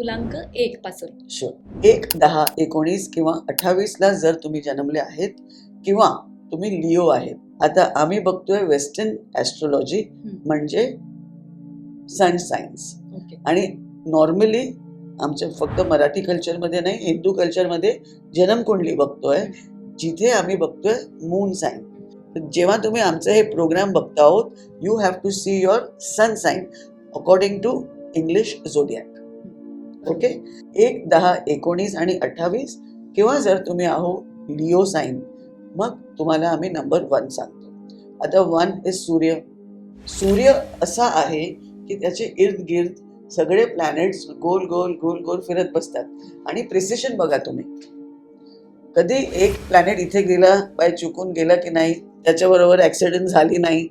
पूर्णांक एक पासून. शुअर एक दहा एकोणीस किंवा अठ्ठावीसला जर तुम्ही जन्मले आहेत किंवा तुम्ही लिओ आहेत आता आम्ही बघतोय वेस्टर्न ॲस्ट्रोलॉजी म्हणजे सन सायन्स आणि नॉर्मली आमच्या फक्त मराठी कल्चरमध्ये नाही हिंदू कल्चरमध्ये जन्मकुंडली बघतोय जिथे आम्ही बघतोय मून साईन जेव्हा तुम्ही आमचं हे प्रोग्राम बघता आहोत you have to see your sun sign according to English zodiac okay? एक दहा एकोणीस आणि अठ्ठावीस किंवा जर तुम्ही आहो लिओ साईन मग तुम्हाला आम्ही नंबर वन सांगतो. आता वन इज सूर्य. सूर्य असा आहे की त्याचे इर्द गिर्द सगळे प्लॅनेट्स गोल गोल गोल गोल फिरत बसतात. आणि प्रिसिशन बघा तुम्ही. कधी एक प्लॅनेट इथे गेला बाय चुकून गेला की नाही त्याच्याबरोबर ॲक्सिडेंट झाली नाही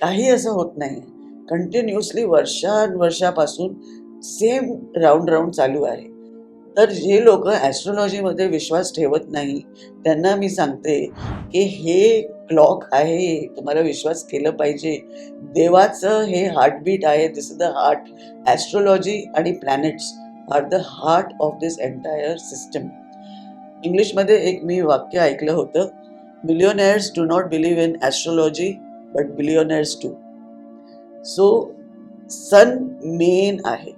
काही असं होत नाही कंटिन्युअसली वर्षानुवर्षापासून सेम राऊंड राऊंड चालू आहे. तर जे लोक ॲस्ट्रॉलॉजीमध्ये विश्वास ठेवत नाही त्यांना मी सांगते की हे क्लॉक आहे तुम्हाला विश्वास केलं पाहिजे. देवाचं हे हार्टबीट आहे this is the heart astrology आणि planets are the heart of this entire system इंग्लिशमध्ये एक मी वाक्य ऐकलं होतं millionaires do not believe in astrology but billionaires do so sun main आहे.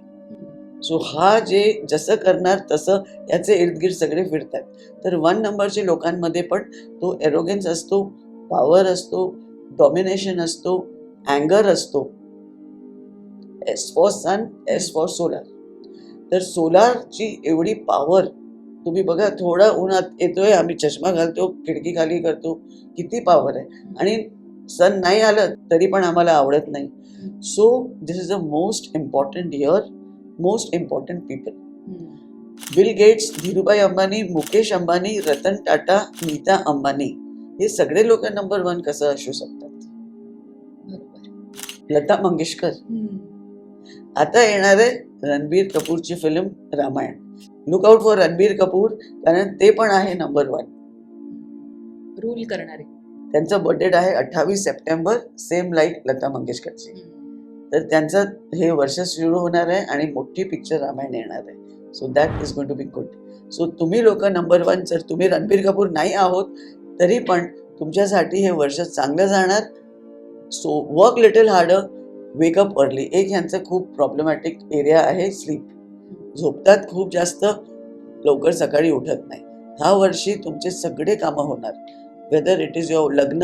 सो हा जे जसं करणार तसं याचे इर्दगिर्द सगळे फिरतात तर वन नंबरच्या लोकांमध्ये पण तो एरोगन्स असतो पॉवर असतो डॉमिनेशन असतो अँगर असतो. S for sun S for solar तर सोलारची एवढी पॉवर तुम्ही बघा थोडा उन्हात येतोय आम्ही चष्मा घालतो खिडकी खाली करतो किती पॉवर आहे. आणि सन नाही आलं तरी पण आम्हाला आवडत नाही. So this is a most important year most important people Bill Gates Dhirubhai Ambani Mukesh Ambani Ratan Tata Nita Ambani हे सगळे लोक नंबर वन कसं असू शकतात? लता मंगेशकर. आता येणार आहे रणबीर कपूरची film Ramayan. Look out for Ranbir Kapoor कारण ते पण आहे नंबर वन रूल करणारे. त्यांचं बर्थडे आहे अठ्ठावीस सप्टेंबर सेम लाईक लता मंगेशकरची. तर त्यांचं हे वर्ष सुरू होणार आहे आणि मोठी पिक्चर रामायण येणार आहे. So that is going to be good so तुम्ही लोक नंबर वन जर तुम्ही रणबीर कपूर नाही आहोत तरी पण तुमच्यासाठी हे वर्ष चांगलं जाणार. So work little hard wake up early एक ह्यांचं खूप प्रॉब्लेमॅटिक एरिया आहे स्लीप झोपतात खूप जास्त लवकर सकाळी उठत नाही. ह्या वर्षी तुमचे सगळे कामं होणार. वेदर इट इज युअर लग्न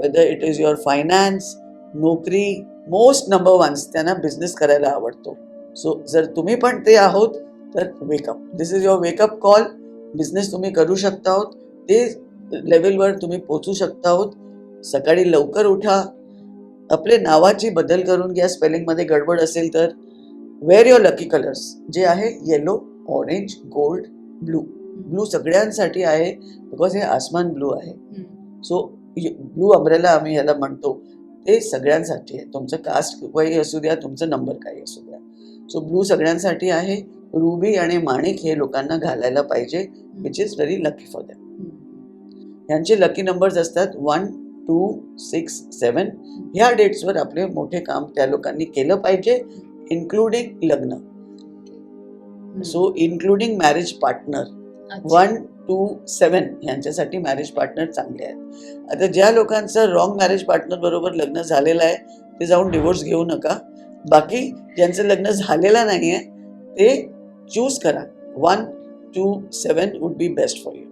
whether it is your finance नोकरी मोस्ट नंबर वन्स त्यांना बिझनेस करायला आवडतो. सो जर तुम्ही पण ते आहोत तर wake up this is your wake up call business तुम्ही करू शकता आहोत ते लेवलवर तुम्ही पोचू शकता आहोत सकाळी लवकर उठा. आपले नावाची बदल करून घ्या. स्पेलिंगमध्ये गडबड असेल तर. वेअर युअर लकी कलर्स जे आहे yellow orange gold blue blue सगळ्यांसाठी आहे. बिकॉज हे आसमान ब्लू आहे. सो ब्लू अम्ब्रेला आम्ही याला म्हणतो. ते सगळ्यांसाठी आहे. तुमचं कास्ट काही असू द्या तुमचं नंबर काही असू द्या. सो ब्लू सगळ्यांसाठी आहे. रुबी आणि माणिक हे लोकांना घालायला पाहिजे which is very lucky for them hmm. यांचे लकी नंबर्स असतात वन टू सिक्स सेवन ह्या डेट्सवर आपले मोठे काम त्या लोकांनी केलं पाहिजे इन्क्लुडिंग लग्न. So including marriage partner. One two seven यांच्यासाठी मॅरेज पार्टनर चांगले आहेत. आता ज्या लोकांचं रॉंग मॅरेज पार्टनर बरोबर लग्न झालेलं आहे ते जाऊन डिवोर्स घेऊ नका. बाकी ज्यांचं लग्न झालेलं नाही आहे ते चूज करा. One two seven would be best for you